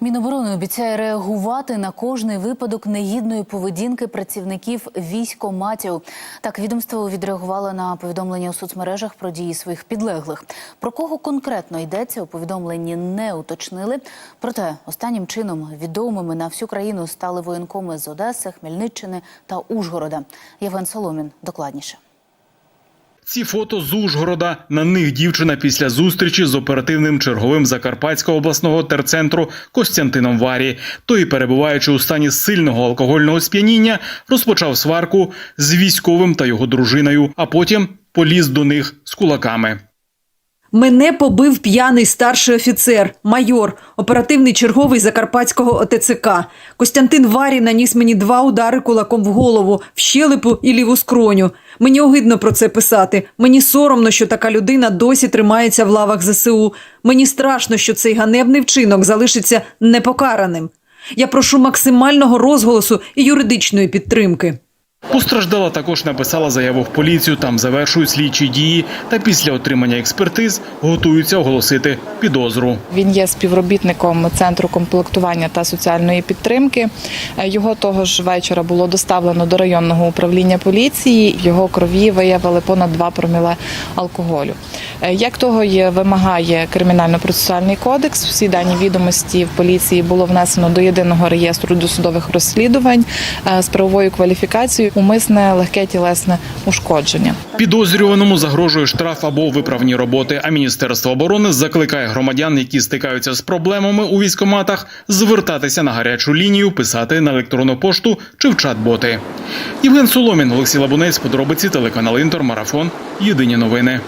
Міноборони обіцяє реагувати на кожний випадок негідної поведінки працівників військоматів. Так, відомство відреагувало на повідомлення у соцмережах про дії своїх підлеглих. Про кого конкретно йдеться у повідомленні не уточнили. Проте останнім чином відомими на всю країну стали воєнкоми з Одеси, Хмельниччини та Ужгорода. Євген Соломін докладніше. Ці фото з Ужгорода. На них дівчина після зустрічі з оперативним черговим Закарпатського обласного терцентру Костянтином Варі. Той, перебуваючи у стані сильного алкогольного сп'яніння, розпочав сварку з військовим та його дружиною, а потім поліз до них з кулаками. Мене побив п'яний старший офіцер, майор, оперативний черговий Закарпатського ОТЦК. Костянтин Варі наніс мені два удари кулаком в голову, в щелепу і ліву скроню. Мені огидно про це писати. Мені соромно, що така людина досі тримається в лавах ЗСУ. Мені страшно, що цей ганебний вчинок залишиться непокараним. Я прошу максимального розголосу і юридичної підтримки. Постраждала також написала заяву в поліцію. Там завершують слідчі дії та після отримання експертиз готуються оголосити підозру. Він є співробітником центру комплектування та соціальної підтримки. Е, Його того ж вечора було доставлено до районного управління поліції. Його крові виявили понад 2 проміле алкоголю. Е, Як того є вимагає кримінально-процесуальний кодекс, всі дані відомості в поліції було внесено до єдиного реєстру досудових розслідувань е, з правовою кваліфікацією умисне легке тілесне ушкодження. Підозрюваному загрожує штраф або виправні роботи. А міністерство оборони закликає громадян, які стикаються з проблемами у військоматах, звертатися на гарячу лінію, писати на електронну пошту чи в чат-боти. Євген Соломін, Олексій Лабунець, подробиці телеканал Інтер. Єдині новини.